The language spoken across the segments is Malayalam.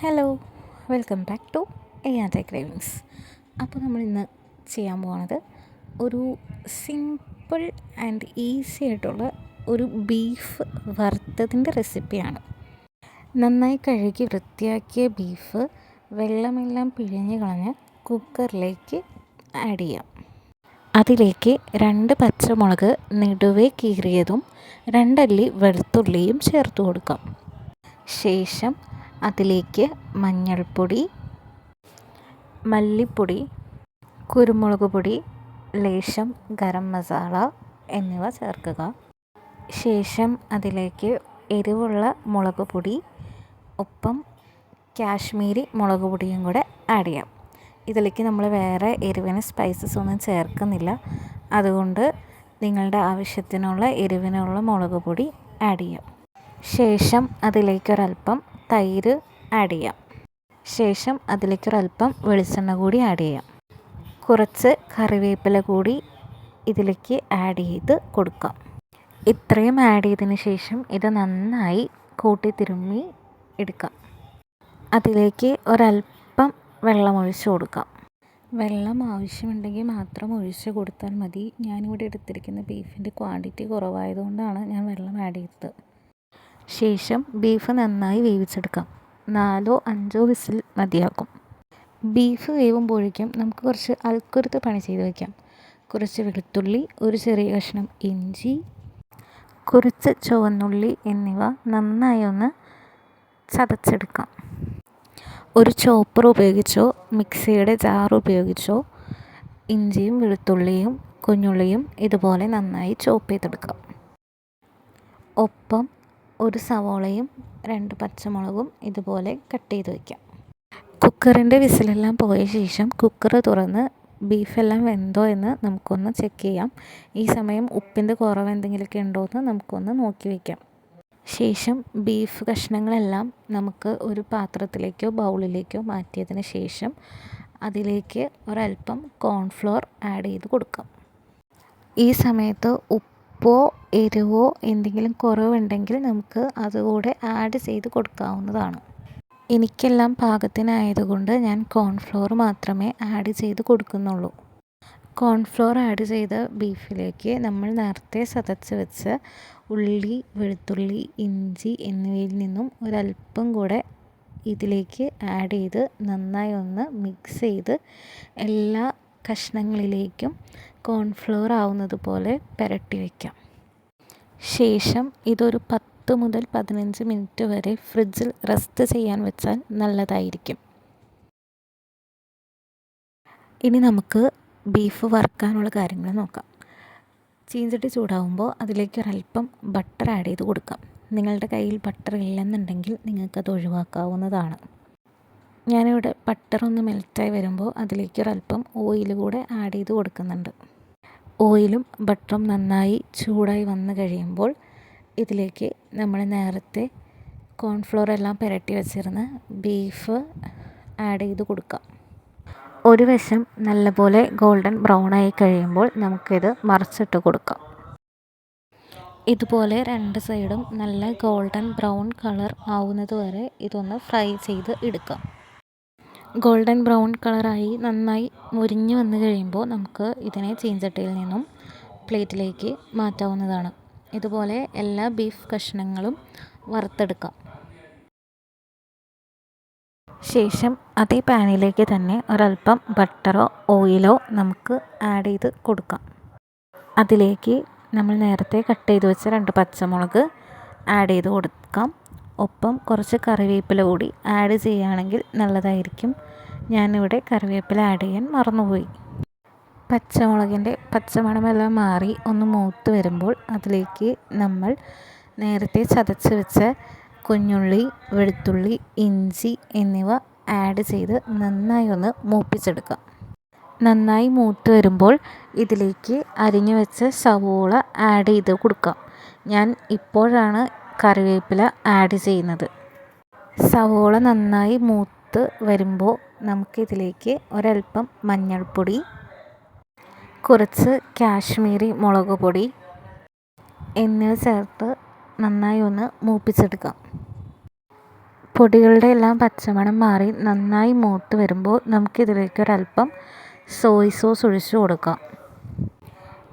ഹലോ വെൽക്കം ബാക്ക് ടു എയാതെ ക്രേവിങ്സ്. അപ്പോൾ നമ്മൾ ഇന്ന് ചെയ്യാൻ പോകുന്നത് ഒരു സിമ്പിൾ ആൻഡ് ഈസി ആയിട്ടുള്ള ഒരു ബീഫ് വറുത്തതിന്റെ റെസിപ്പിയാണ്. നന്നായി കഴുകി വൃത്തിയാക്കിയ ബീഫ് വെള്ളമെല്ലാം പിഴിഞ്ഞ് കളഞ്ഞ് കുക്കറിലേക്ക് ആഡ് ചെയ്യാം. അതിലേക്ക് രണ്ട് പച്ചമുളക് നെടുവേ കീറിയതും രണ്ടല്ലി വെളുത്തുള്ളിയും ചേർത്ത് കൊടുക്കാം. ശേഷം അതിലേക്ക് മഞ്ഞൾപ്പൊടി മല്ലിപ്പൊടി കുരുമുളക് പൊടി ലേശം ഗരം മസാല എന്നിവ ചേർക്കുക. ശേഷം അതിലേക്ക് എരിവുള്ള മുളക് പൊടി ഒപ്പം കാശ്മീരി മുളക് പൊടിയും കൂടെ ആഡ് ചെയ്യാം. ഇതിലേക്ക് നമ്മൾ വേറെ എരിവിന് സ്പൈസസ് ഒന്നും ചേർക്കുന്നില്ല. അതുകൊണ്ട് നിങ്ങളുടെ ആവശ്യത്തിനുള്ള എരിവിനുള്ള മുളക് പൊടി ആഡ് ചെയ്യാം. ശേഷം അതിലേക്കൊരൽപ്പം തൈര് ആഡ് ചെയ്യാം. ശേഷം അതിലേക്കൊരൽപ്പം വെളിച്ചെണ്ണ കൂടി ആഡ് ചെയ്യാം. കുറച്ച് കറിവേപ്പില കൂടി ഇതിലേക്ക് ആഡ് ചെയ്ത് കൊടുക്കാം. ഇത്രയും ആഡ് ചെയ്തതിന് ശേഷം ഇത് നന്നായി കൂട്ടി തിരുമ്മി എടുക്കാം. അതിലേക്ക് ഒരൽപ്പം വെള്ളം ഒഴിച്ച് കൊടുക്കാം. വെള്ളം ആവശ്യമുണ്ടെങ്കിൽ മാത്രം ഒഴിച്ച് കൊടുത്താൽ മതി. ഞാനിവിടെ എടുത്തിരിക്കുന്ന ബീഫിന്റെ ക്വാണ്ടിറ്റി കുറവായതുകൊണ്ടാണ് ഞാൻ വെള്ളം ആഡ് ചെയ്തത്. ശേഷം ബീഫ് നന്നായി വേവിച്ചെടുക്കാം. നാലോ അഞ്ചോ വിസിൽ മതിയാക്കും ബീഫ് വേവുമ്പോഴേക്കും നമുക്ക് കുറച്ച് അൽക്കുരുത്ത് പണി ചെയ്ത് വയ്ക്കാം കുറച്ച് വെളുത്തുള്ളി ഒരു ചെറിയ കഷ്ണം ഇഞ്ചി കുറച്ച് ചുവന്നുള്ളി എന്നിവ നന്നായി ഒന്ന് ചതച്ചെടുക്കാം. ഒരു ചോപ്പർ ഉപയോഗിച്ചോ മിക്സിയുടെ ജാർ ഉപയോഗിച്ചോ ഇഞ്ചിയും വെളുത്തുള്ളിയും കുഞ്ഞുള്ളിയും ഇതുപോലെ നന്നായി ചോപ്പ് ചെയ്തെടുക്കാം. ഒപ്പം ഒരു സവോളയും രണ്ട് പച്ചമുളകും ഇതുപോലെ കട്ട് ചെയ്ത് വയ്ക്കാം. കുക്കറിന്റെ വിസിലെല്ലാം പോയ ശേഷം കുക്കർ തുറന്ന് ബീഫെല്ലാം വെന്തോ എന്ന് നമുക്കൊന്ന് ചെക്ക് ചെയ്യാം. ഈ സമയം ഉപ്പിന്റെ കുറവ് എന്തെങ്കിലുമൊക്കെ ഉണ്ടോ എന്ന് നമുക്കൊന്ന് നോക്കി വയ്ക്കാം. ശേഷം ബീഫ് കഷ്ണങ്ങളെല്ലാം നമുക്ക് ഒരു പാത്രത്തിലേക്കോ ബൗളിലേക്കോ മാറ്റിയതിന് ശേഷം അതിലേക്ക് ഒരൽപ്പം കോൺഫ്ലോർ ആഡ് ചെയ്ത് കൊടുക്കാം. ഈ സമയത്ത് ഉപ്പ് ഉപ്പോ എരിവോ എന്തെങ്കിലും കുറവുണ്ടെങ്കിൽ നമുക്ക് അതുകൂടെ ആഡ് ചെയ്ത് കൊടുക്കാവുന്നതാണ്. എനിക്കെല്ലാം പാകത്തിനായതുകൊണ്ട് ഞാൻ കോൺഫ്ലോർ മാത്രമേ ആഡ് ചെയ്ത് കൊടുക്കുന്നുള്ളൂ. കോൺഫ്ലോർ ആഡ് ചെയ്ത ബീഫിലേക്ക് നമ്മൾ നേരത്തെ സതച്ച് വെച്ച് ഉള്ളി വെളുത്തുള്ളി ഇഞ്ചി എന്നിവയിൽ നിന്നും ഒരല്പം കൂടെ ഇതിലേക്ക് ആഡ് ചെയ്ത് നന്നായി ഒന്ന് മിക്സ് ചെയ്ത് എല്ലാ കഷ്ണങ്ങളിലേക്കും കോൺഫ്ലോർ ആവുന്നത് പോലെ പുരട്ടി വയ്ക്കാം ശേഷം ഇതൊരു പത്ത് മുതൽ പതിനഞ്ച് മിനിറ്റ് വരെ ഫ്രിഡ്ജിൽ റെസ്റ്റ് ചെയ്യാൻ വെച്ചാൽ നല്ലതായിരിക്കും. ഇനി നമുക്ക് ബീഫ് വറുക്കാനുള്ള കാര്യങ്ങൾ നോക്കാം. ചീഞ്ചട്ടി ചൂടാവുമ്പോൾ അതിലേക്ക് ഒരല്പം ബട്ടർ ആഡ് ചെയ്ത് കൊടുക്കാം. നിങ്ങളുടെ കയ്യിൽ ബട്ടർ ഇല്ലെന്നുണ്ടെങ്കിൽ നിങ്ങൾക്കത് ഒഴിവാക്കാവുന്നതാണ്. ഞാനിവിടെ ബട്ടർ ഒന്ന് മെൽറ്റായി വരുമ്പോൾ അതിലേക്ക് ഒരല്പം ഓയിൽ കൂടെ ആഡ് ചെയ്ത് കൊടുക്കുന്നുണ്ട്. ഓയിലും ബട്ടറും നന്നായി ചൂടായി വന്നു കഴിയുമ്പോൾ ഇതിലേക്ക് നമ്മൾ നേരത്തെ കോൺഫ്ലോർ എല്ലാം പുരട്ടി വെച്ചിരുന്ന ബീഫ് ആഡ് ചെയ്ത് കൊടുക്കാം. ഒരു വശം നല്ലപോലെ ഗോൾഡൻ ബ്രൗൺ ആയി കഴിയുമ്പോൾ നമുക്കിത് മറിച്ചിട്ട് കൊടുക്കാം. ഇതുപോലെ രണ്ട് സൈഡും നല്ല ഗോൾഡൻ ബ്രൗൺ കളർ ആവുന്നത് വരെ ഇതൊന്ന് ഫ്രൈ ചെയ്ത് എടുക്കാം. ഗോൾഡൻ ബ്രൗൺ കളറായി നന്നായി മുരിഞ്ഞു വന്നു കഴിയുമ്പോൾ നമുക്ക് ഇതിനെ ചീഞ്ചട്ടിയിൽ നിന്നും പ്ലേറ്റിലേക്ക് മാറ്റാവുന്നതാണ്. ഇതുപോലെ എല്ലാ ബീഫ് കഷ്ണങ്ങളും വറുത്തെടുക്കാം. ശേഷം അതേ പാനിലേക്ക് തന്നെ ഒരല്പം ബട്ടറോ ഓയിലോ നമുക്ക് ആഡ് ചെയ്ത് കൊടുക്കാം. അതിലേക്ക് നമ്മൾ നേരത്തെ കട്ട് ചെയ്ത് വെച്ച രണ്ട് പച്ചമുളക് ആഡ് ചെയ്ത് കൊടുക്കാം. ഒപ്പം കുറച്ച് കറിവേപ്പില കൂടി ആഡ് ചെയ്യുകയാണെങ്കിൽ നല്ലതായിരിക്കും. ഞാനിവിടെ കറിവേപ്പില ആഡ് ചെയ്യാൻ മറന്നുപോയി. പച്ചമുളകിന്റെ പച്ചമണമെല്ലാം മാറി ഒന്ന് മൂത്ത് വരുമ്പോൾ അതിലേക്ക് നമ്മൾ നേരത്തെ ചതച്ച് വെച്ച കുഞ്ഞുള്ളി വെളുത്തുള്ളി ഇഞ്ചി എന്നിവ ആഡ് ചെയ്ത് നന്നായി ഒന്ന് മൂപ്പിച്ചെടുക്കാം നന്നായി മൂത്ത് വരുമ്പോൾ ഇതിലേക്ക് അരിഞ്ഞു വെച്ച സവോള ആഡ് ചെയ്ത് കൊടുക്കാം ഞാൻ ഇപ്പോഴാണ് കറിവേപ്പില ആഡ് ചെയ്യുന്നത്. സവോള നന്നായി മൂത്ത് വരുമ്പോൾ നമുക്കിതിലേക്ക് ഒരൽപ്പം മഞ്ഞൾപ്പൊടി കുറച്ച് കാശ്മീരി മുളക് പൊടി എന്നിവ ചേർത്ത് നന്നായി ഒന്ന് മൂപ്പിച്ചെടുക്കാം. പൊടികളുടെ എല്ലാം പച്ചമണം മാറി നന്നായി മൂത്ത് വരുമ്പോൾ നമുക്കിതിലേക്ക് ഒരല്പം സോയ് സോസ് ഒഴിച്ചു കൊടുക്കാം.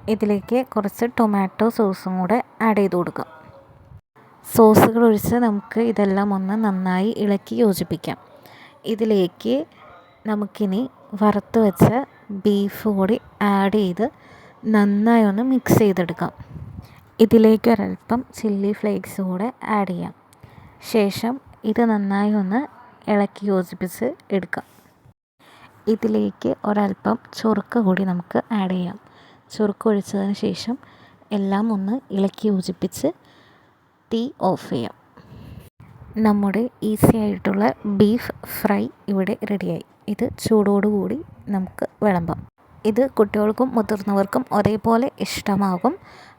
ഇതിലേക്ക് കുറച്ച് ടൊമാറ്റോ സോസും കൂടെ ആഡ് ചെയ്ത് കൊടുക്കാം. സോസുകൾ ഒഴിച്ച് നമുക്ക് ഇതെല്ലാം ഒന്ന് നന്നായി ഇളക്കി യോജിപ്പിക്കാം. ഇതിലേക്ക് നമുക്കിനി വറുത്ത് വെച്ച ബീഫ് കൂടി ആഡ് ചെയ്ത് നന്നായി ഒന്ന് മിക്സ് ചെയ്തെടുക്കാം. ഇതിലേക്ക് ഒരല്പം ചില്ലി ഫ്ലേക്സ് കൂടെ ആഡ് ചെയ്യാം. ശേഷം ഇത് നന്നായി ഒന്ന് ഇളക്കി യോജിപ്പിച്ച് എടുക്കാം. ഇതിലേക്ക് ഒരല്പം ചൊറുക്ക കൂടി നമുക്ക് ആഡ് ചെയ്യാം. ചൊറുക്ക ഒഴിച്ചതിന് ശേഷം എല്ലാം ഒന്ന് ഇളക്കി യോജിപ്പിച്ച് തീ ഓഫ് ചെയ്യാം. നമ്മുടെ ഈസി ആയിട്ടുള്ള ബീഫ് ഫ്രൈ ഇവിടെ റെഡിയായി ഇത് ചൂടോടുകൂടി നമുക്ക് വിളമ്പാം. ഇത് കുട്ടികൾക്കും മുതിർന്നവർക്കും ഒരേപോലെ ഇഷ്ടമാകും.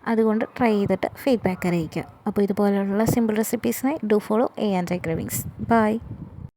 അതുകൊണ്ട് ട്രൈ ചെയ്തിട്ട് ഫീഡ്ബാക്ക് അറിയിക്കുക. അപ്പോൾ ഇതുപോലെയുള്ള simple റെസിപ്പീസിനായി do follow A and I cravings bye